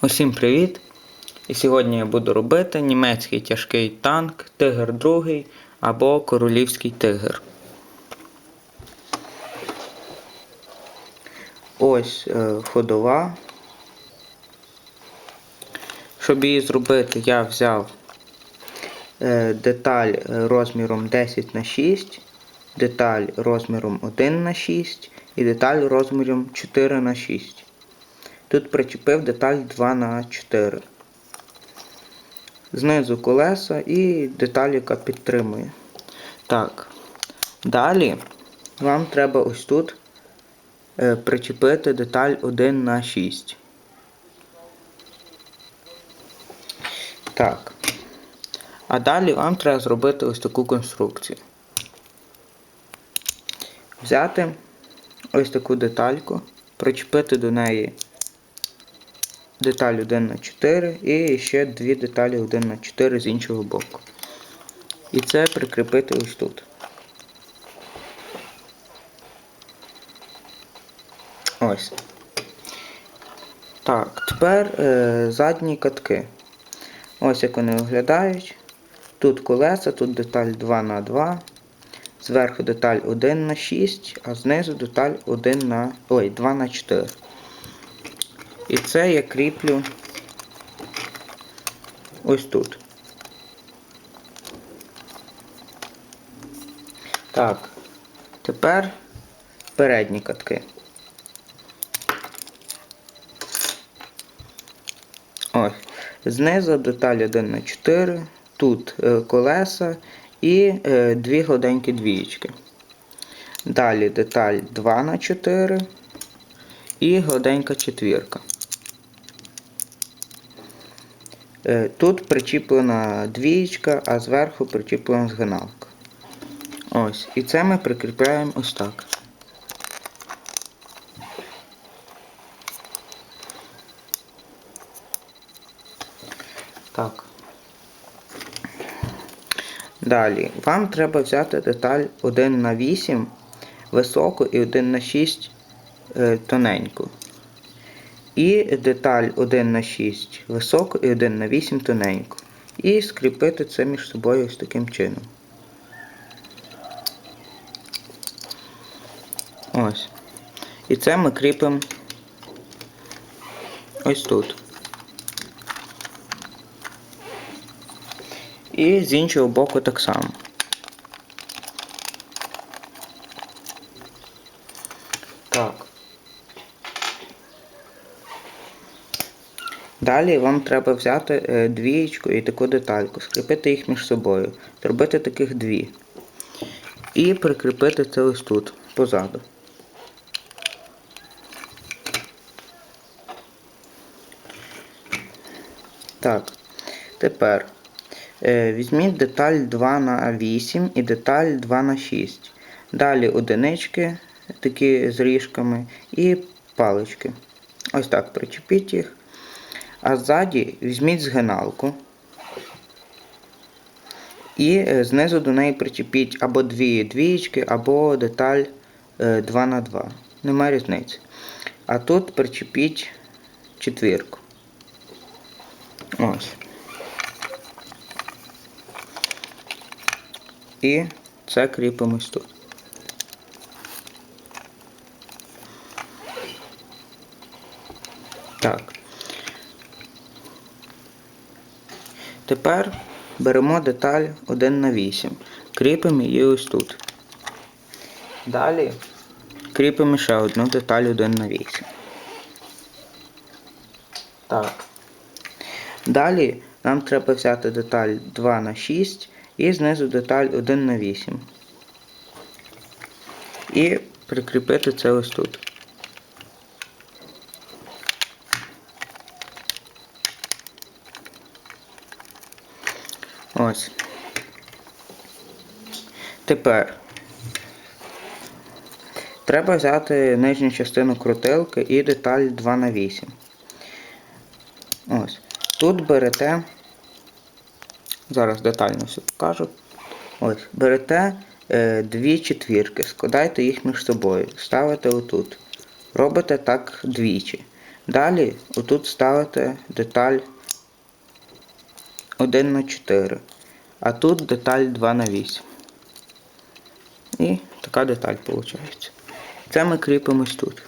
Усім привіт! І сьогодні я буду робити німецький тяжкий танк Тигр 2 або Королівський тигр. Ось е, ходова. Щоб її зробити, я взяв е, деталь розміром 10 на 6 деталь розміром 1 на 6 і деталь розміром 4 на 6 Тут причепив деталь 2 на 4 Знизу колеса і деталь, яка підтримує. Так. Далі вам треба ось тут е, причепити деталь 1 на 6 Так. А далі вам треба зробити ось таку конструкцію. Взяти ось таку детальку, причепити до неї деталь 1 на 4 і ще дві деталі 1 на 4 з іншого боку. І це прикріпити ось тут. Ось. Так, тепер е, задні катки. Ось як вони виглядають. Тут колеса, тут деталь 2 на 2 зверху деталь 1 на 6, а знизу деталь 1 на... Ой, 2 на 4. І це я кріплю ось тут. Так, тепер передні катки. Ось. Знизу деталь 1 на 4, тут е, колеса і е, дві гладенькі двієчки. Далі деталь 2 на 4 і гладенька четвірка. Е, тут причіплена двієчка, а зверху причіплена згиналка. Ось. І це ми прикріпляємо ось так. Так. Далі, вам треба взяти деталь 1 на 8 високу і 1 на 6 е, тоненьку. І деталь 1 на 6 високу і 1 на 8 тоненьку. І скріпити це між собою ось таким чином. Ось. І це ми кріпимо ось тут. І з іншого боку так само. Так. Далі вам треба взяти е, двієчку і таку детальку, скріпити їх між собою, зробити таких дві. І прикріпити це ось тут, позаду. Так, тепер Е, візьміть деталь 2 на 8 і деталь 2 на 6. Далі одинички, такі з ріжками, і палички. Ось так причепіть їх. А ззаді візьміть згиналку. І е, знизу до неї причепіть або дві двієчки, або деталь 2 е, на 2. Нема різниці. А тут причепіть четвірку. Ось. І це кріпимось тут. Так. Тепер беремо деталь 1 на 8. Кріпимо її ось тут. Далі кріпимо ще одну деталь 1 на 8. Так. Далі нам треба взяти деталь 2 на 6 і знизу деталь 1 на 8. І прикріпити це ось тут. Ось. Тепер треба взяти нижню частину крутилки і деталь 2 на 8. Ось. Тут берете Зараз детально все покажу. Ось, Берете е, дві четвірки, складайте їх між собою, ставите отут. Робите так двічі. Далі отут ставите деталь 1 на 4, а тут деталь 2 на 8. І така деталь виходить. Це ми кріпимось тут.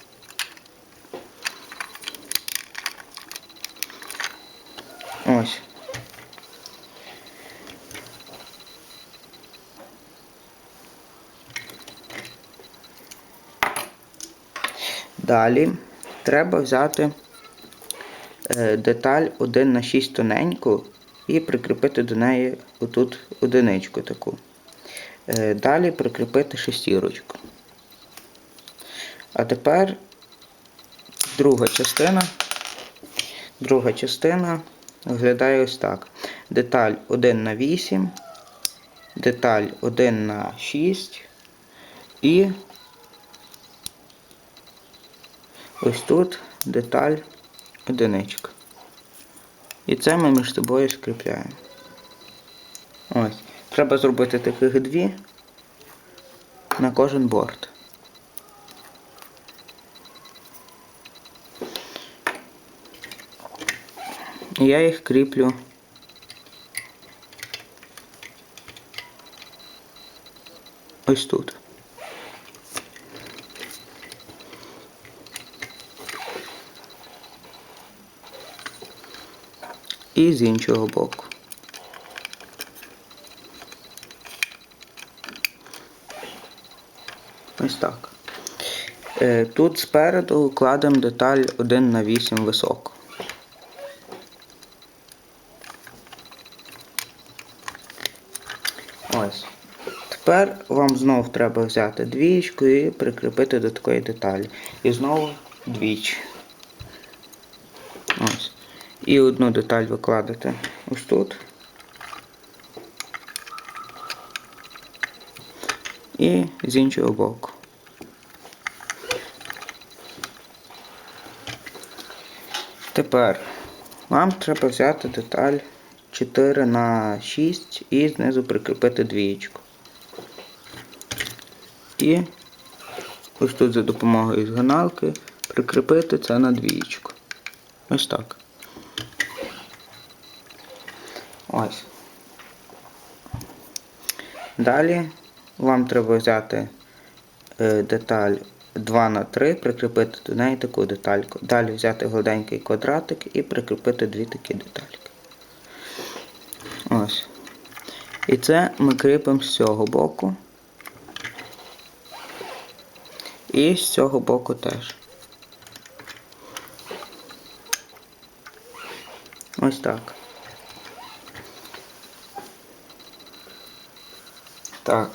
Ось. Далі треба взяти е, деталь 1 на 6 тоненьку і прикріпити до неї отут одиничку таку. Е, Далі прикріпити шестірочку. А тепер друга частина. Друга частина виглядає ось так. Деталь 1 на 8, деталь 1 на 6 і ось тут деталь одиничка. І це ми між собою скріпляємо. Ось. Треба зробити таких дві на кожен борт. Я їх кріплю ось тут. І з іншого боку. Ось так. Е, Тут спереду кладемо деталь 1 на 8 високо. Ось. Тепер вам знову треба взяти двічку і прикріпити до такої деталі. І знову двічі. Ось. І одну деталь викладете ось тут. І з іншого боку. Тепер вам треба взяти деталь 4 на 6 і знизу прикріпити двієчку. І ось тут за допомогою згиналки прикріпити це на двієчку. Ось так. Ось. Далі вам треба взяти е, деталь 2 на 3, прикріпити до неї таку детальку. Далі взяти гладенький квадратик і прикріпити дві такі детальки. Ось. І це ми кріпимо з цього боку. І з цього боку теж. Ось так. Так.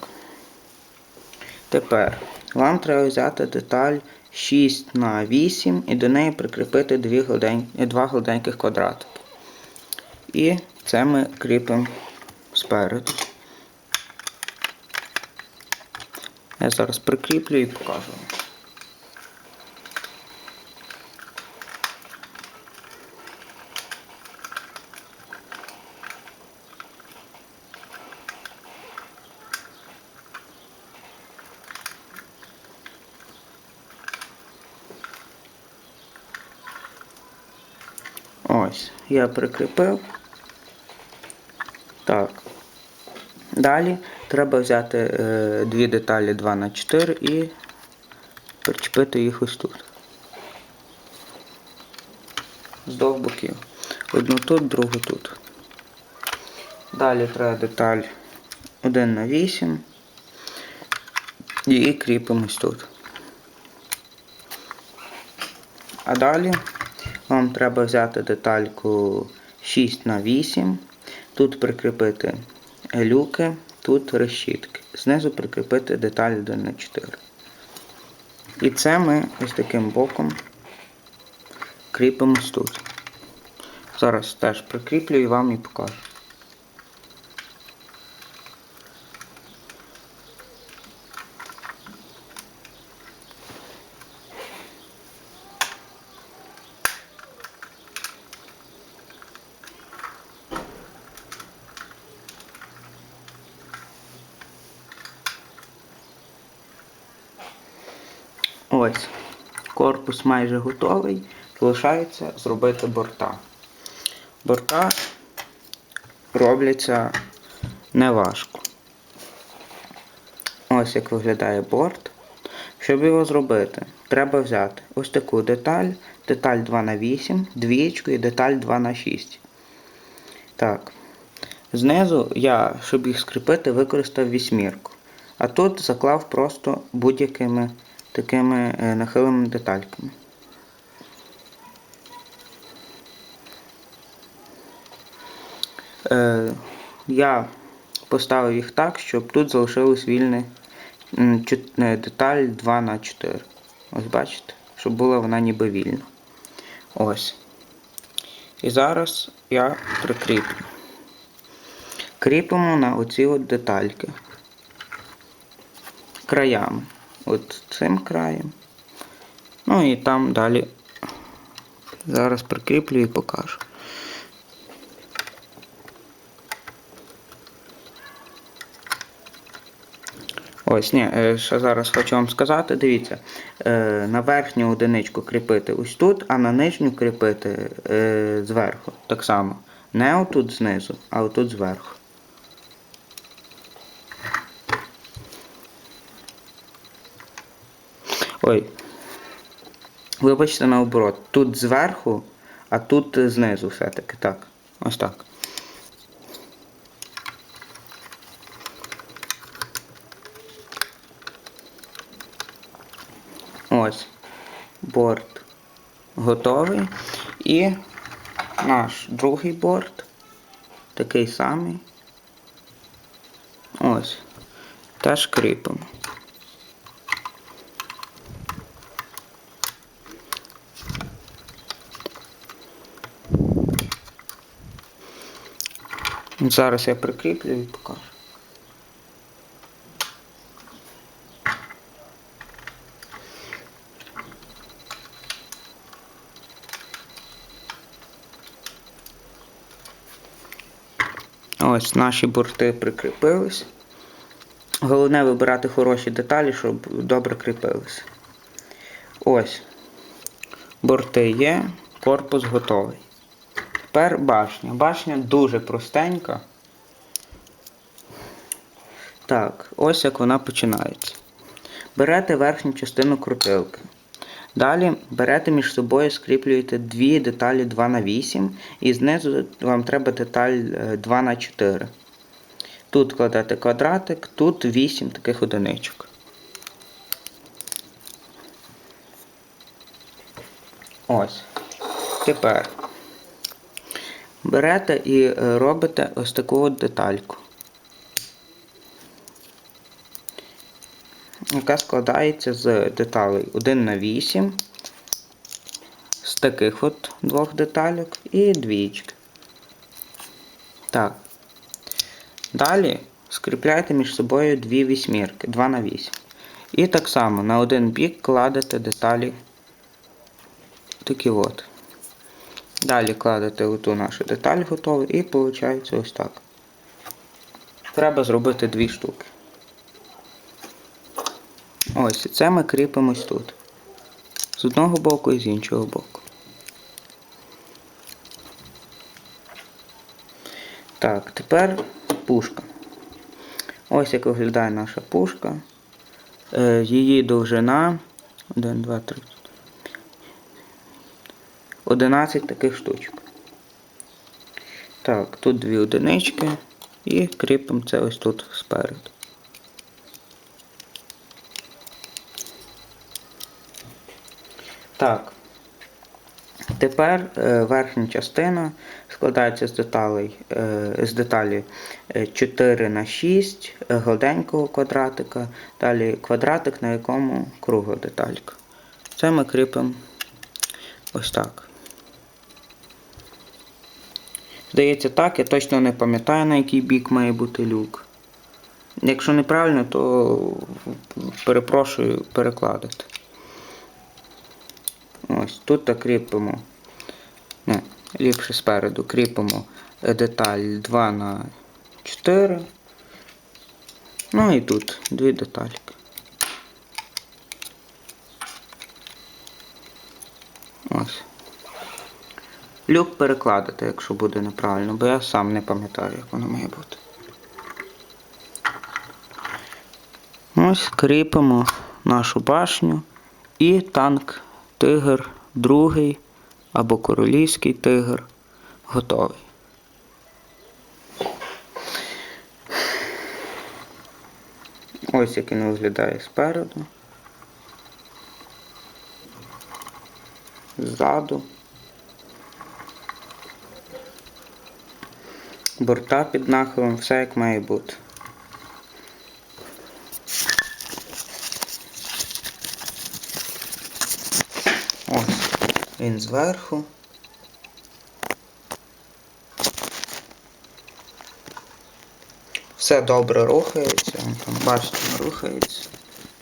Тепер вам треба взяти деталь 6 на 8 і до неї прикріпити 2 гладень... 2 гладеньких квадратики. І це ми кріпимо спереду. Я зараз прикріплю і покажу. Ось, я прикріпив. Так. Далі треба взяти е, дві деталі 2 на 4 і причепити їх ось тут. З двох боків. Одну тут, другу тут. Далі треба деталь 1 на 8 і кріпимось тут. А далі вам треба взяти детальку 6 на 8 тут прикріпити люки, тут решітки. Знизу прикріпити деталь 1 на 4. І це ми ось таким боком кріпимось тут. Зараз теж прикріплю і вам і покажу. Ось. Корпус майже готовий. Залишається зробити борта. Борта робляться неважко. Ось як виглядає борт. Щоб його зробити, треба взяти ось таку деталь, деталь 2х8, двієчку і деталь 2х6. Так. Знизу я, щоб їх скріпити, використав вісьмірку. А тут заклав просто будь-якими такими е, нахилими детальками. Е, я поставив їх так, щоб тут залишилось вільне е, деталь 2 на 4 Ось бачите, щоб була вона ніби вільна. Ось. І зараз я прикріплю. Кріпимо на оці от детальки. Краями. От цим краєм. Ну і там далі. Зараз прикріплю і покажу. Ось, ні, е, ще зараз хочу вам сказати, дивіться, е, на верхню одиничку кріпити ось тут, а на нижню кріпити е, зверху. Так само. Не отут знизу, а отут зверху. Ой. Вибачте наоборот. Тут зверху, а тут знизу все-таки. Так. Ось так. Ось. Борт готовий. І наш другий борт. Такий самий. Ось. Теж кріпимо. Зараз я прикріплю і покажу. Ось наші борти прикріпились. Головне вибирати хороші деталі, щоб добре кріпилися. Ось. Борти є, корпус готовий. Тепер башня. Башня дуже простенька. Так, ось як вона починається. Берете верхню частину крутилки. Далі берете між собою, скріплюєте дві деталі 2х8 і знизу вам треба деталь 2х4. Тут кладете квадратик, тут 8 таких одиничок. Ось. Тепер берете і е, робите ось таку от детальку. Яка складається з деталей 1 на 8, з таких от двох деталек і двічки. Так. Далі скріпляйте між собою дві вісьмірки, 2 на 8. І так само на один бік кладете деталі такі от. Далі кладете оту нашу деталь готову і виходить ось так. Треба зробити дві штуки. Ось, і це ми кріпимось тут. З одного боку і з іншого боку. Так, тепер пушка. Ось як виглядає наша пушка. Е, її довжина 1, 2, 3. 11 таких штучок. Так, тут дві одинички і кріпимо це ось тут спереду. Так. Тепер е, верхня частина складається з деталей, е, з деталі е, 4 на 6 е, гладенького квадратика, далі квадратик, на якому кругла деталька. Це ми кріпимо ось так. Здається так, я точно не пам'ятаю, на який бік має бути люк. Якщо неправильно, то перепрошую перекладати. Ось тут кріпимо. Не, ліпше спереду кріпимо деталь 2 на 4. Ну і тут дві детальки. Ось. Люк перекладете, якщо буде неправильно, бо я сам не пам'ятаю, як воно має бути. Ось кріпимо нашу башню і танк Тигр другий або королівський тигр готовий. Ось як він виглядає спереду. Ззаду. Борта під нахилом, все як має бути. Ось він зверху. Все добре рухається, там, бачите, рухається,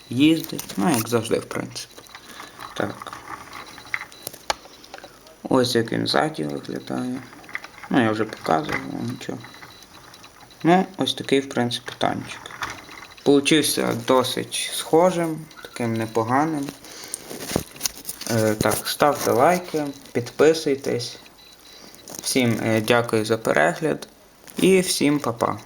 їздить, ну як завжди, в принципі. Так. Ось як він ззаді виглядає. Ну, я вже показував вам нічого. Ну, ось такий, в принципі, танчик. Получився досить схожим, таким непоганим. Е, так, ставте лайки, підписуйтесь. Всім е, дякую за перегляд і всім па-па.